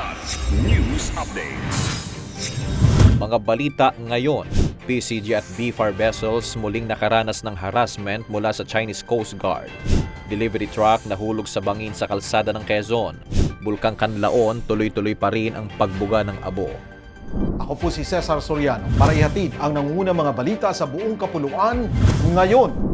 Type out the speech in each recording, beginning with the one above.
Ulat News Updates. Mga balita ngayon, PCG at BFAR vessels muling nakaranas ng harassment mula sa Chinese Coast Guard. Delivery truck nahulog sa bangin sa kalsada ng Quezon. Bulkang Kanlaon tuloy-tuloy pa rin ang pagbuga ng abo. Ako po si Cesar Soriano para ihatid ang nangungunang mga balita sa buong kapuluan ngayon.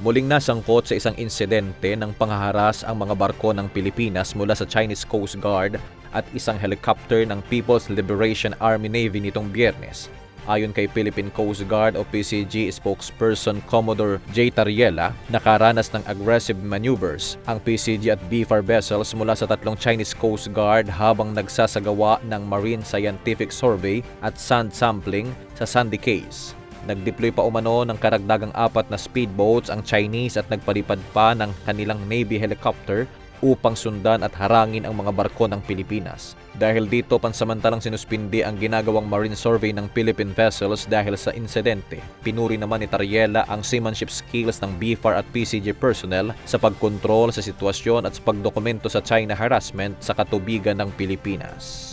Muling nasangkot sa isang insidente ng panghaharas ang mga barko ng Pilipinas mula sa Chinese Coast Guard at isang helicopter ng People's Liberation Army Navy nitong biyernes. Ayon kay Philippine Coast Guard o PCG spokesperson Commodore J. Tariela, nakaranas ng aggressive maneuvers ang PCG at BFAR vessels mula sa tatlong Chinese Coast Guard habang nagsasagawa ng Marine Scientific Survey at sand sampling sa Sandy Cays. Nagdeploy pa umano ng karagdagang apat na speedboats ang Chinese at nagpalipad pa ng kanilang Navy helicopter upang sundan at harangin ang mga barko ng Pilipinas. Dahil dito pansamantalang sinuspindi ang ginagawang marine survey ng Philippine vessels dahil sa insidente. Pinuri naman ni Tariela ang seamanship skills ng BFAR at PCG personnel sa pagkontrol sa sitwasyon at sa pagdokumento sa China harassment sa katubigan ng Pilipinas.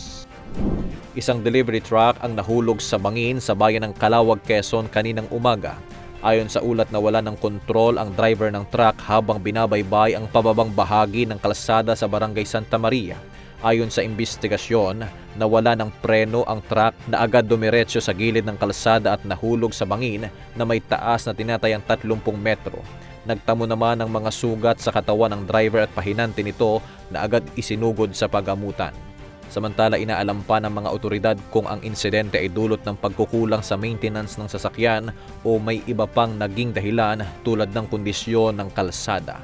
Isang delivery truck ang nahulog sa bangin sa bayan ng Calawag, Quezon kaninang umaga. Ayon sa ulat na wala ng kontrol ang driver ng truck habang binabaybay ang pababang bahagi ng kalsada sa barangay Santa Maria. Ayon sa investigasyon, nawala ng preno ang truck na agad dumiretso sa gilid ng kalsada at nahulog sa bangin na may taas na tinatayang 30 metro. Nagtamo naman ng mga sugat sa katawan ng driver at pahinante nito na agad isinugod sa pagamutan. Samantala inaalam pa ng mga otoridad kung ang insidente ay dulot ng pagkukulang sa maintenance ng sasakyan o may iba pang naging dahilan tulad ng kondisyon ng kalsada.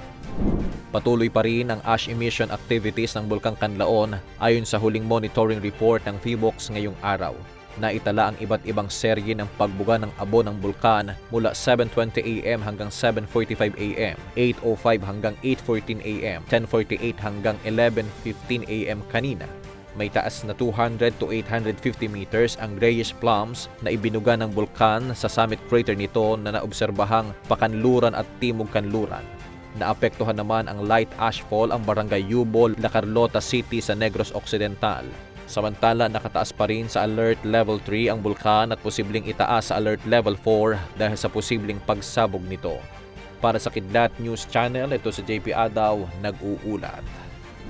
Patuloy pa rin ang ash emission activities ng Bulkang Kanlaon ayon sa huling monitoring report ng PHIVOX ngayong araw. Naitala ang iba't ibang serye ng pagbuga ng abo ng bulkan mula 7.20 AM hanggang 7.45 AM, 8.05 hanggang 8.14 AM, 10.48 hanggang 11.15 AM kanina. May taas na 200 to 850 meters ang grayish plumes na ibinuga ng bulkan sa summit crater nito na naobserbahang pakanluran at timog kanluran. Naapektuhan naman ang light ashfall ang barangay Yubol, La Carlota City sa Negros Occidental. Samantala, nakataas pa rin sa Alert Level 3 ang bulkan at posibleng itaas sa Alert Level 4 dahil sa posibleng pagsabog nito. Para sa Kidlat News Channel, ito si JP Adaw, nag-uulat.